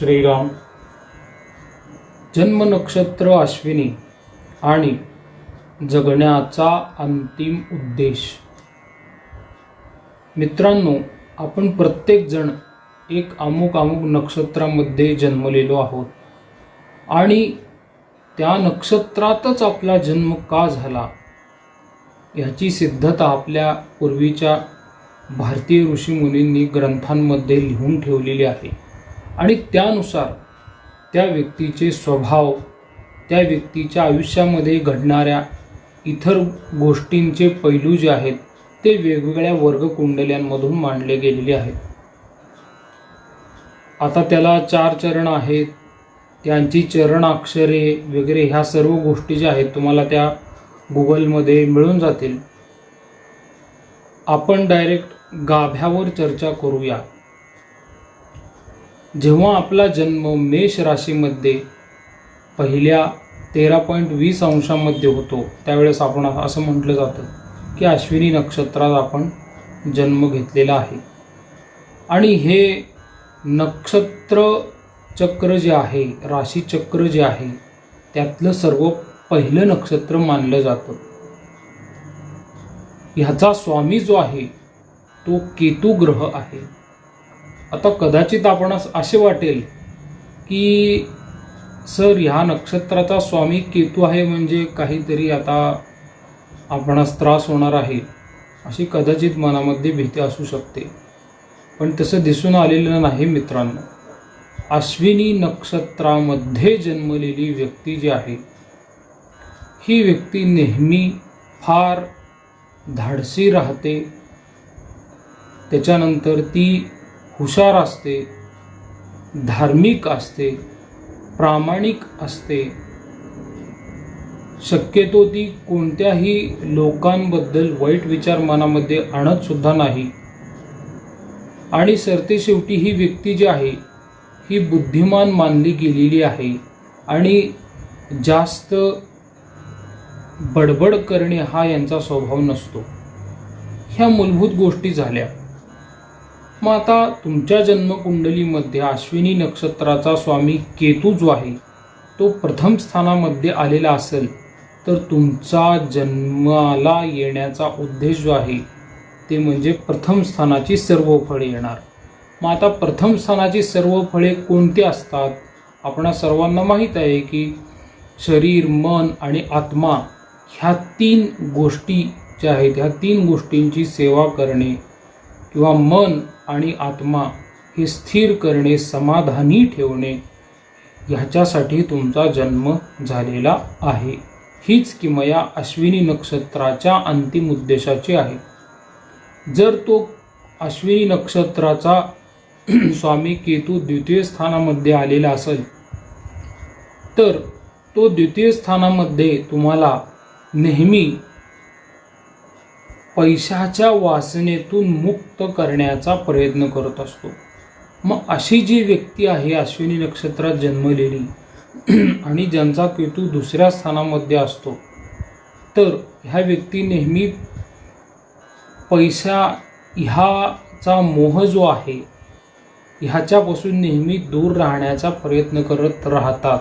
श्रीराम. जन्म नक्षत्र अश्विनी आणि जगण्याचा अंतिम उद्देश. मित्रांनो आपण प्रत्येकजण एक अमुक अमुक नक्षत्रामध्ये जन्मलेलो आहोत. आणि त्या नक्षत्रातच आपला जन्म का झाला ह्याची सिद्धता आपल्या पूर्वीच्या भारतीय ऋषीमुनींनी ग्रंथांमध्ये लिहून ठेवलेली आहे. आणि त्यानुसार त्या व्यक्तीचे स्वभाव त्या व्यक्तीच्या आयुष्यामध्ये घडणाऱ्या इतर गोष्टींचे पैलू जे आहेत ते वेगवेगळ्या वर्गकुंडल्यांमधून मांडले गेलेले आहेत. आता त्याला चार चरण आहेत. त्यांची चरणाक्षरे वगैरे ह्या सर्व गोष्टी ज्या आहेत तुम्हाला त्या गुगलमध्ये मिळून जातील. आपण डायरेक्ट गाभ्यावर चर्चा करूया. जेव्हा आपला जन्म मेष राशीमध्ये पहिल्या तेरा पॉईंट वीस अंशामध्ये होतो त्यावेळेस आपण असं म्हटलं जातं की अश्विनी नक्षत्रात आपण जन्म घेतलेला आहे. आणि हे नक्षत्र चक्र जे आहे राशीचक्र जे आहे त्यातलं सर्व पहिलं नक्षत्र मानलं जातं. ह्याचा स्वामी जो आहे तो केतू ग्रह आहे. आता कदाचित आपणास असे वाटेल की सर ह्या नक्षत्राचा स्वामी केतू आहे म्हणजे काहीतरी आता आपणास त्रास होणार आहे अशी कदाचित मनामध्ये भीती असू शकते. पण तसं दिसून आलेलं नाही मित्रांनो. अश्विनी नक्षत्रामध्ये जन्मलेली व्यक्ती जी आहे ही व्यक्ती नेहमी फार धाडसी राहते. त्याच्यानंतर ती हुशार असते धार्मिक असते प्रामाणिक असते. शक्यतो ती कोणत्याही लोकांबद्दल वाईट विचार मनामध्ये आणत सुद्धा नाही. आणि सरते शेवटी ही व्यक्ती जी आहे ही बुद्धिमान मानली गेलेली आहे आणि जास्त बडबड करणे हा यांचा स्वभाव नसतो. ह्या मूलभूत गोष्टी झाल्या. मग आता तुमच्या जन्मकुंडलीमध्ये अश्विनी नक्षत्राचा स्वामी केतू जो आहे तो प्रथम स्थानामध्ये आलेला असेल तर तुमचा जन्माला येण्याचा उद्देश जो आहे ते म्हणजे प्रथम स्थानाची सर्व फळे येणार. मग आता प्रथम स्थानाची सर्व फळे कोणती असतात? आपणा सर्वांना माहीत आहे की शरीर मन आणि आत्मा ह्या तीन गोष्टी ज्या आहेत ह्या तीन गोष्टींची सेवा करणे किंवा मन आणि आत्मा हे स्थिर करणे समाधानी ठेवणे ह्याच्यासाठी तुमचा जन्म झालेला आहे. हीच किमया अश्विनी नक्षत्राच्या अंतिम उद्देशाची आहे. जर तो अश्विनी नक्षत्राचा स्वामी केतू द्वितीय स्थानामध्ये आलेला असेल तर तो द्वितीय स्थानामध्ये तुम्हाला नेहमी पैशाच्या वासनेतून मुक्त करण्याचा प्रयत्न करत असतो. मग अशी जी व्यक्ती आहे अश्विनी नक्षत्रात जन्मलेली आणि ज्यांचा केतू दुसऱ्या स्थानामध्ये असतो तर ह्या व्यक्ती नेहमी पैसा ह्याचा मोह जो आहे ह्याच्यापासून नेहमी दूर राहण्याचा प्रयत्न करत राहतात.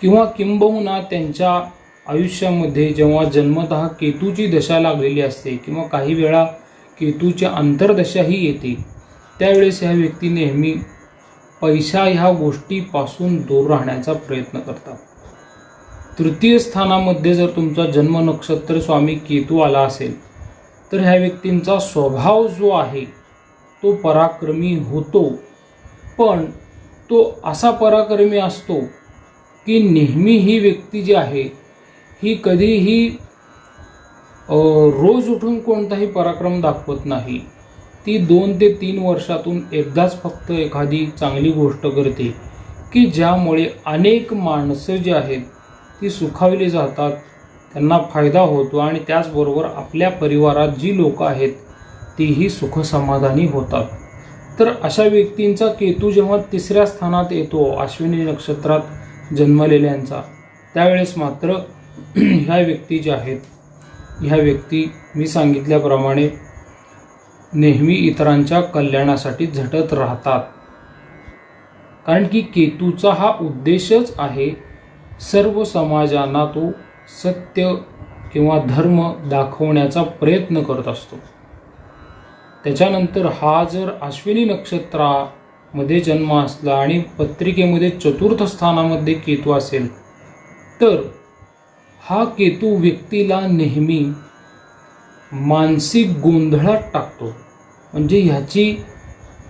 किंवा किंबहुना त्यांच्या आयुष्यामध्ये जेव्हा जन्मत केतूची दशा लागलेली असते किंवा काही वेळा केतूची अंतर्दशाही येते त्यावेळेस ह्या व्यक्ती नेहमी पैसा ह्या गोष्टीपासून दूर राहण्याचा प्रयत्न करतात. तृतीय स्थानामध्ये जर तुमचा जन्म नक्षत्र स्वामी केतू आला असेल तर ह्या व्यक्तींचा स्वभाव जो आहे तो पराक्रमी होतो. पण तो असा पराक्रमी असतो की नेहमी ही व्यक्ती जी आहे ही कधीही रोज उठून कोणताही पराक्रम दाखवत नाही. ती दोन ते तीन वर्षातून एकदाच फक्त एखादी चांगली गोष्ट करते की ज्यामुळे अनेक माणसं जी आहेत ती सुखावली जातात त्यांना फायदा होतो आणि त्याचबरोबर आपल्या परिवारात जी लोकं आहेत तीही सुखसमाधानी होतात. तर अशा व्यक्तींचा केतू जेव्हा तिसऱ्या स्थानात येतो अश्विनी नक्षत्रात जन्मलेल्यांचा त्यावेळेस मात्र ह्या व्यक्ती ज्या आहेत ह्या व्यक्ती मी सांगितल्याप्रमाणे नेहमी इतरांच्या कल्याणासाठी झटत राहतात. कारण की केतूचा हा उद्देशच आहे सर्व समाजांना तो सत्य किंवा धर्म दाखवण्याचा प्रयत्न करत असतो. त्याच्यानंतर हा जर अश्विनी नक्षत्रामध्ये जन्म असला आणि पत्रिकेमध्ये चतुर्थ स्थानामध्ये केतू असेल तर हा केतू व्यक्तीला नेहमी मानसिक गोंधळात टाकतो. म्हणजे ह्याची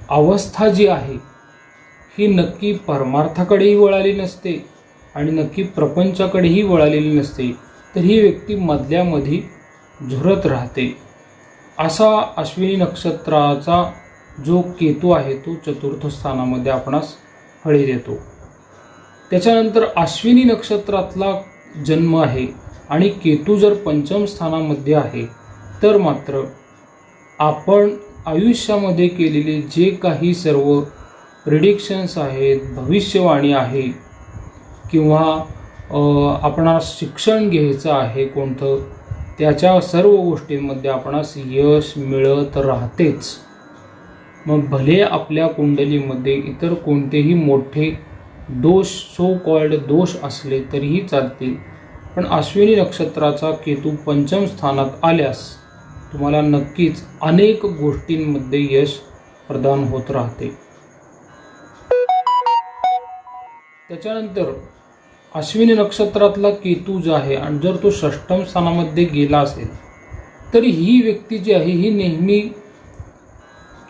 अवस्था जी आहे ही नक्की परमार्थाकडेही वळाली नसते आणि नक्की प्रपंचाकडेही वळालेली नसते तर ही व्यक्ती मधल्यामध्ये झुरत राहते. असा अश्विनी नक्षत्राचा जो केतू आहे तो चतुर्थ स्थानामध्ये आपणास हळी देतो. त्याच्यानंतर अश्विनी नक्षत्रातला जन्म आहे आणि केतू जर पंचम स्थानामध्ये आहे तर मात्र आपण आयुष्यामध्ये केलेले जे काही सर्व प्रिडिक्शन्स आहेत भविष्यवाणी आहे किंवा आपणास शिक्षण घ्यायचं आहे कोणतं त्याच्या सर्व गोष्टींमध्ये आपणास यश मिळत राहतेच. मग भले आपल्या कुंडलीमध्ये इतर कोणतेही मोठे दोष सो कॉल्ड दोष असले तरीही चालतील. पण अश्विनी नक्षत्राचा केतू पंचम स्थानात आल्यास तुम्हाला नक्कीच अनेक गोष्टींमध्ये यश प्रदान होत राहते. त्याच्यानंतर अश्विनी नक्षत्रातला केतू जो आहे आणि जर तो षष्टम स्थानामध्ये गेला असेल तर ही व्यक्ती जी आहे ही नेहमी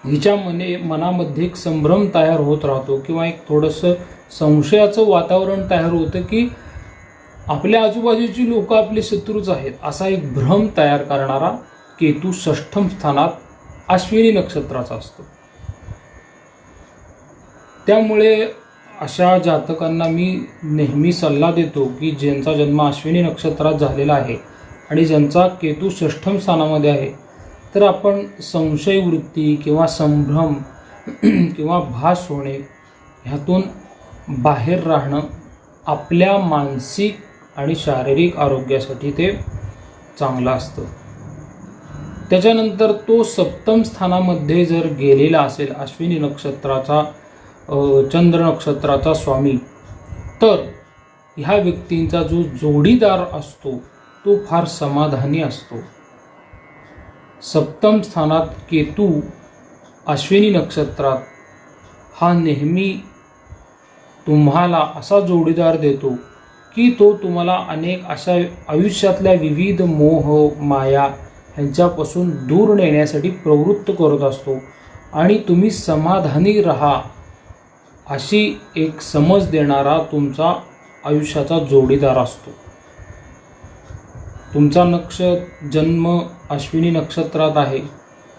हिच्या मने मनामध्ये एक संभ्रम तयार होत राहतो किंवा एक थोडंसं संशयाचं वातावरण तयार होतं की आपल्या आजूबाजूची लोक आपले शत्रूच आहेत असा एक भ्रम तयार करणारा केतू षष्ठम स्थानात अश्विनी नक्षत्राचा असतो. त्यामुळे अशा जातकांना मी नेहमी सल्ला देतो की ज्यांचा जन्म अश्विनी नक्षत्रात झालेला आहे आणि ज्यांचा केतू षष्ठम स्थानामध्ये आहे तर आपण संशय वृत्ती किंवा संभ्रम किंवा भास होणे ह्यातून बाहेर राहणं आपल्या मानसिक आणि शारीरिक आरोग्यासाठी ते चांगलं असतं. त्याच्यानंतर तो सप्तम स्थानामध्ये जर गेलेला असेल अश्विनी नक्षत्राचा चंद्र नक्षत्राचा स्वामी तर ह्या व्यक्तींचा जो जोडीदार असतो तो फार समाधानी असतो. सप्तम स्थानात केतू अश्विनी नक्षत्रात हा नेहमी तुम्हाला असा जोडीदार देतो की तो तुम्हाला अनेक अशा आयुष्यातल्या विविध मोह माया ह्यांच्यापासून दूर नेण्यासाठी प्रवृत्त करत असतो. आणि तुम्ही समाधानी राहा अशी एक समज देणारा तुमचा आयुष्याचा जोडीदार असतो. तुमचा नक्ष जन्म अश्विनी नक्षत्रात आहे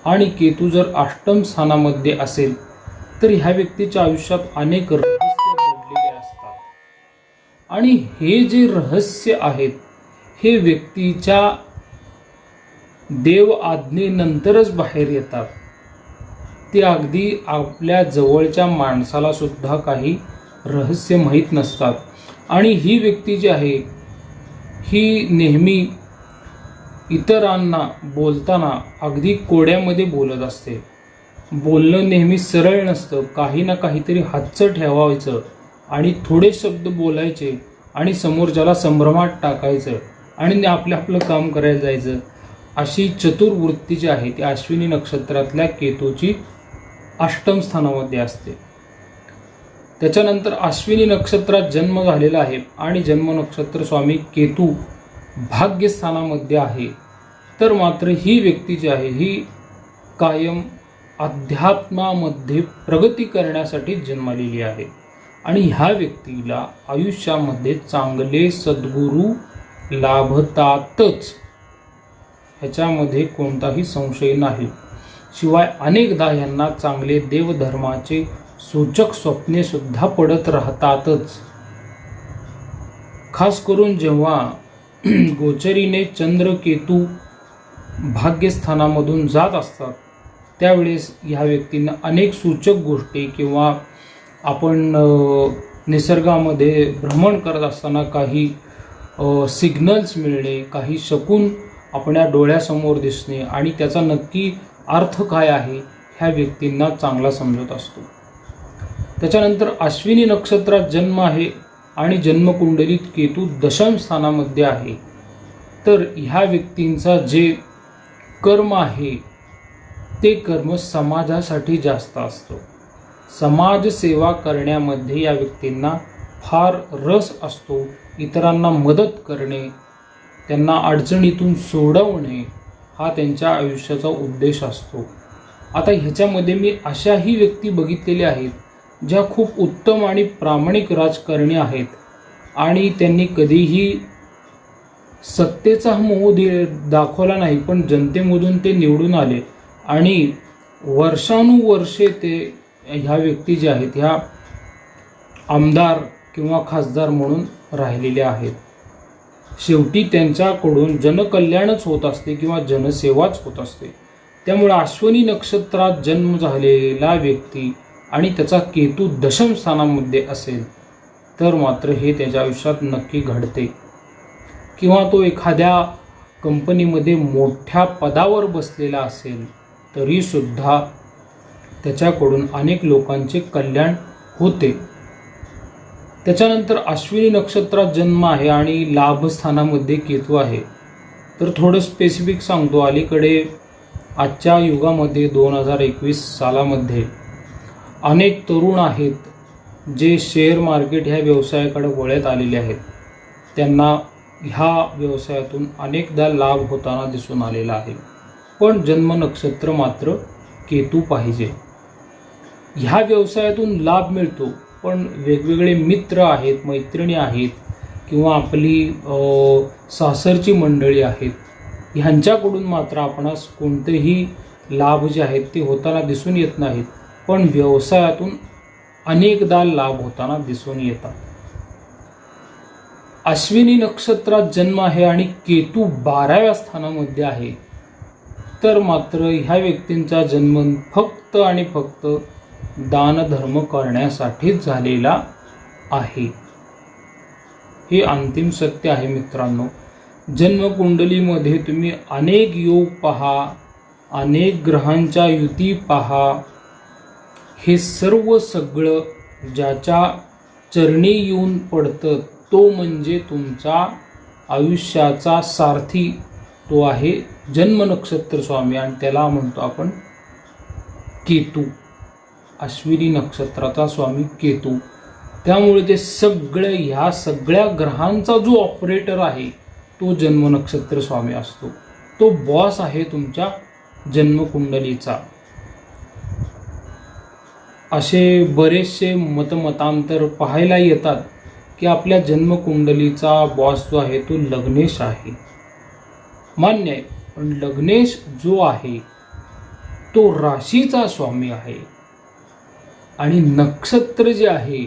आणि केतू जर अष्टम स्थानामध्ये असेल तर ह्या व्यक्तीच्या आयुष्यात अनेक रहस्य आणि हे जे रहस्य आहेत हे व्यक्तीच्या देव आज्ञेनंतरच बाहेर येतात. ते अगदी आपल्या जवळच्या माणसाला सुद्धा काही रहस्य माहीत नसतात. आणि ही व्यक्ती जी आहे ही नेहमी इतरांना बोलताना अगदी कोड्यामध्ये बोलत असते. बोलणं नेहमी सरळ नसतं. काही ना काहीतरी हातचं ठेवायचं. आणि थोडे शब्द बोलायचे आणि समोरच्याला संभ्रमात टाकायचं आणि आपलं आपलं काम करायला जायचं अशी चतुर्वृत्ती जी आहे ती अश्विनी नक्षत्रातल्या केतूची अष्टम स्थानामध्ये असते. त्याच्यानंतर अश्विनी नक्षत्रात जन्म झालेला आहे आणि जन्म नक्षत्र स्वामी केतू भाग्यस्थानामध्ये आहे. तर मात्र ही व्यक्ती जी आहे ही कायम अध्यात्मामध्ये प्रगती करण्यासाठी जन्मलेली आहे. आणि ह्या व्यक्तीला आयुष्यामध्ये चांगले सद्गुरू लाभतातच. ह्याच्यामध्ये कोणताही संशय नाही. शिवाय अनेकदा यांना चांगले देवधर्माचे सूचक स्वप्ने सुद्धा पडत राहतातच. खास करून जेव्हा गोचरीने चंद्र केतू भाग्यस्थानामधून जात असतात त्यावेळेस ह्या व्यक्तींना अनेक सूचक गोष्टी किंवा आपण निसर्गामध्ये भ्रमण करत असताना काही सिग्नल्स मिळणे काही शकून आपल्या डोळ्यासमोर दिसणे आणि त्याचा नक्की अर्थ काय आहे ह्या व्यक्तींना चांगला समजत असतो. त्याच्यानंतर अश्विनी नक्षत्रात जन्म आहे आणि जन्मकुंडलीत केतू दशम स्थानामध्ये आहे. तर ह्या व्यक्तींचा जे कर्म आहे ते कर्म समाजासाठी जास्त असतं. समाजसेवा करण्यामध्ये या व्यक्तींना फार रस असतो इतरांना मदत करणे त्यांना अडचणीतून सोडवणे हा त्यांच्या आयुष्याचा उद्देश असतो. आता ह्याच्यामध्ये मी अशाही व्यक्ती बघितलेल्या आहेत ज्या खूप उत्तम आणि प्रामाणिक राजकारणी आहेत आणि त्यांनी कधीही सत्तेचा मोह दि दाखवला नाही पण जनतेमधून ते निवडून आले आणि वर्षानुवर्षे ते ह्या व्यक्ती ज्या आहेत ह्या आमदार किंवा खासदार म्हणून राहिलेल्या आहेत. शेवटी त्यांच्याकडून जनकल्याणच होत असते किंवा जनसेवाच होत असते. त्यामुळे अश्वनी नक्षत्रात जन्म झालेला व्यक्ती आणि त्याचा केतू दशम स्थानामध्ये असेल तर मात्र हे त्याच्या आयुष्यात नक्की घडते. किंवा तो एखाद्या कंपनीमध्ये मोठ्या पदावर बसलेला असेल तरीसुद्धा त्याच्याकडून अनेक लोकांचे कल्याण होते. त्याच्यानंतर अश्विनी नक्षत्रात जन्म आहे आणि लाभस्थानामध्ये केतू आहे. तर थोडं स्पेसिफिक सांगतो. अलीकडे आजच्या युगामध्ये दोन हजार एकवीस सालामध्ये अनेक तरुण आहेत जे शेअर मार्केट ह्या व्यवसायाकडे वळत आलेले आहेत. त्यांना ह्या व्यवसायातून अनेकदा लाभ होताना दिसून आलेला आहे. पण जन्म नक्षत्र मात्र केतू पाहिजे. ह्या व्यवसायातून लाभ मिळतो पण वेगवेगळे मित्र आहेत मैत्रिणी आहेत किंवा आपली सासरची मंडळी आहेत ह्यांच्याकडून मात्र आपणास कोणतेही लाभ जे आहेत ते होताना दिसून येत नाहीत पण व्यवसायातून अनेकदा लाभ होताना दिसून येतात. अश्विनी नक्षत्रात जन्म आहे आणि केतू बाराव्या स्थानामध्ये आहे तर मात्र ह्या व्यक्तींचा जन्म फक्त आणि फक्त दानधर्म करण्यासाठीच झालेला आहे. हे अंतिम सत्य आहे मित्रांनो. जन्मकुंडलीमध्ये तुम्ही अनेक योग पहा अनेक ग्रहांच्या युती पहा. हे सर्व सगळं ज्याच्या चरणी येऊन पडतं तो म्हणजे तुमचा आयुष्याचा सारथी. तो आहे जन्म नक्षत्र स्वामी आणि त्याला म्हणतो आपण केतू. अश्विनी नक्षत्राचा स्वामी केतू. त्यामुळे ते सगळे ह्या सगळ्या ग्रहांचा जो ऑपरेटर आहे तो जन्म नक्षत्र स्वामी असतो. तो बॉस आहे तुमच्या जन्मकुंडलीचा. असे बरेचसे मतमतांतर पाहायला येतात की आपल्या जन्मकुंडलीचा बॉस जो आहे तो लग्नेश आहे. मान्य आहे पण लग्नेश जो आहे तो राशीचा स्वामी आहे. आणि नक्षत्र जे आहे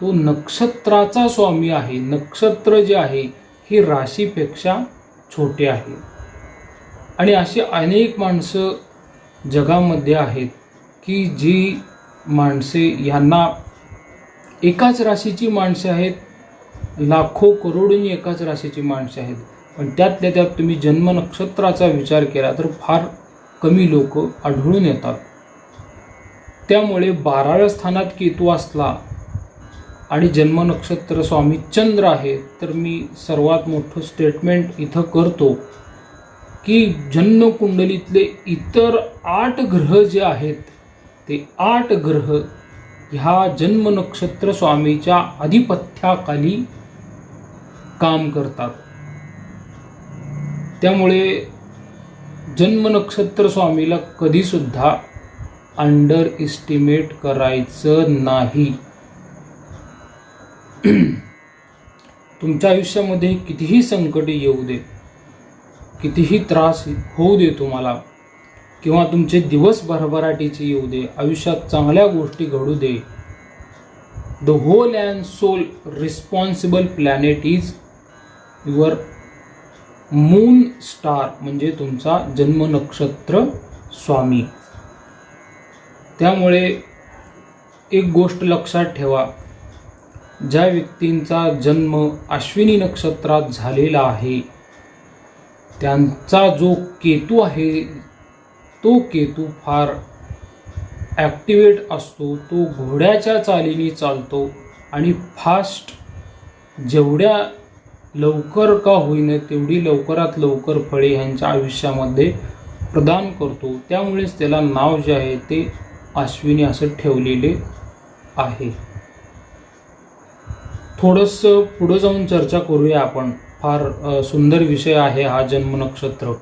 तो नक्षत्राचा स्वामी आहे. नक्षत्र जे आहे हे राशीपेक्षा छोटे आहे. आणि अशी अनेक माणसं जगामध्ये आहेत की जी माणसे ह्यांना एकाच राशीची माणसे आहेत. लाखो करोडोनी एकाच राशीची माणसे आहेत. पण त्यातल्या त्यात तुम्ही जन्म नक्षत्राचा विचार केला तर फार कमी लोक आढळून येतात. त्यामुळे बाराव्या स्थानात केतू असला आणि जन्म नक्षत्र स्वामी चंद्र आहे तर मी सर्वात मोठं स्टेटमेंट इथं करतो की जन्मकुंडलीतले इतर आठ ग्रह जे आहेत ते आठ ग्रह ह्या जन्म नक्षत्र स्वामीच्या आधिपत्याखाली काम करतात. त्यामुळे जन्म नक्षत्र स्वामीला कधीसुद्धा अंडर इस्टिमेट करायचं नाही. तुमच्या आयुष्यामध्ये कितीही संकटे येऊ दे कितीही त्रास होऊ दे तुम्हाला किंवा तुमचे दिवस भरभराटीचे येऊ दे आयुष्यात चांगल्या गोष्टी घडू दे. The whole and soul responsible planet is your moon star म्हणजे तुमचा जन्म नक्षत्र स्वामी. त्यामुळे एक गोष्ट लक्षात ठेवा. ज्या व्यक्तींचा जन्म अश्विनी नक्षत्रात झालेला आहे त्यांचा जो केतू आहे तो केतू फार ॲक्टिवेट असतो तो घोड्याच्या चालीने चालतो आणि फास्ट जेवढ्या लवकर का होईना तेवढी लवकरात लवकर फळे ह्यांच्या आयुष्यामध्ये प्रदान करतो. त्यामुळेच त्याला नाव जे आहे ते अश्विनी असं ठेवलेले आहे. थोडंसं पुढं जाऊन चर्चा करूया आपण. फार सुंदर विषय आहे हा जन्म नक्षत्र.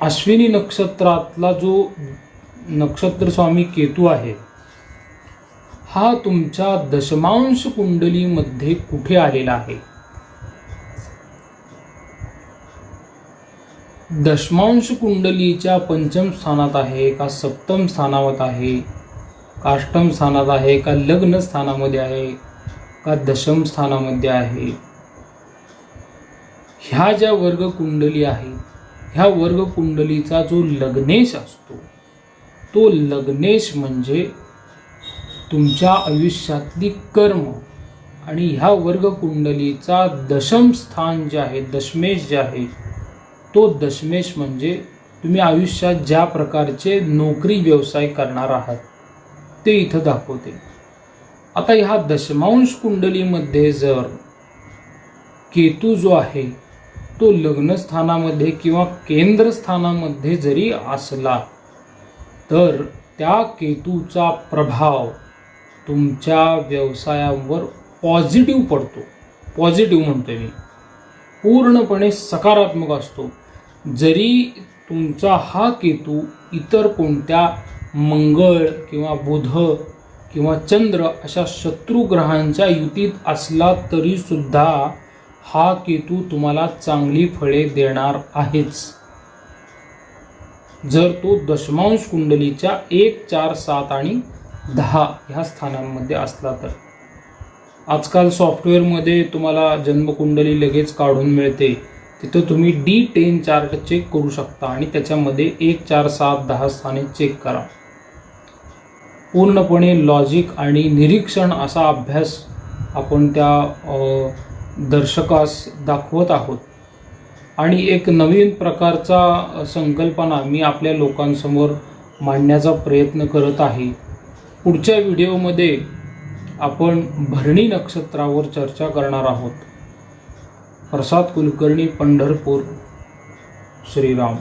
अश्विनी नक्षत्रातला जो नक्षत्र स्वामी केतू आहे हा तुमच्या दशमांश कुंडलीमध्ये कुठे आलेला आहे? दशमांश कुंडलीच्या पंचम स्थानात आहे का सप्तम स्थानावत आहे? का अष्टम स्थानात आहे? का लग्न स्थानामध्ये आहे? का दशम स्थानामध्ये आहे? ह्या ज्या वर्ग कुंडली आहे ह्या वर्ग कुंडलीचा जो लग्नेश असतो तो लग्नेश म्हणजे तुमच्या आयुष्यातली कर्म. आणि ह्या वर्ग कुंडलीचा दशम स्थान जे आहे दशमेश जे आहे तो दशमेश म्हणजे तुम्ही आयुष्यात ज्या प्रकारचे नोकरी व्यवसाय करणार आहात ते इथं दाखवते. आता ह्या दशमांश कुंडलीमध्ये जर केतू जो आहे तो लग्नस्थानामध्ये किंवा केंद्रस्थानामध्ये जरी असला तर त्या केतूचा प्रभाव तुमच्या व्यवसायावर पॉझिटिव्ह पडतो. पॉझिटिव्ह म्हणतोय मी. पूर्णपणे सकारात्मक असतो. जरी तुमचा हा केतू इतर कोणत्या मंगळ किंवा बुध किंवा चंद्र अशा शत्रुग्रहांच्या युतीत असला तरी सुद्धा हा केतू तुम्हाला चांगली फळे देणार आहेच. जर तो दशमांश कुंडलीच्या एक चार सात आणि दहा ह्या स्थानांमध्ये असला तर. आजकाल सॉफ्टवेअरमध्ये तुम्हाला जन्मकुंडली लगेच काढून मिळते. तिथं तुम्ही डी टेन चार्ट चेक करू शकता आणि त्याच्यामध्ये एक चार सात दहा स्थाने चेक करा. पूर्णपणे लॉजिक आणि निरीक्षण असा अभ्यास आपण त्या दर्शकास दाखवत आहोत. आणि एक नवीन प्रकारचा संकल्पना मी आपल्या लोकांसमोर मांडण्याचा प्रयत्न करत आहे. पुढच्या व्हिडिओमध्ये आपण भरणी नक्षत्रावर चर्चा करणार आहोत. प्रसाद कुलकर्णी पंढरपूर श्रीराम.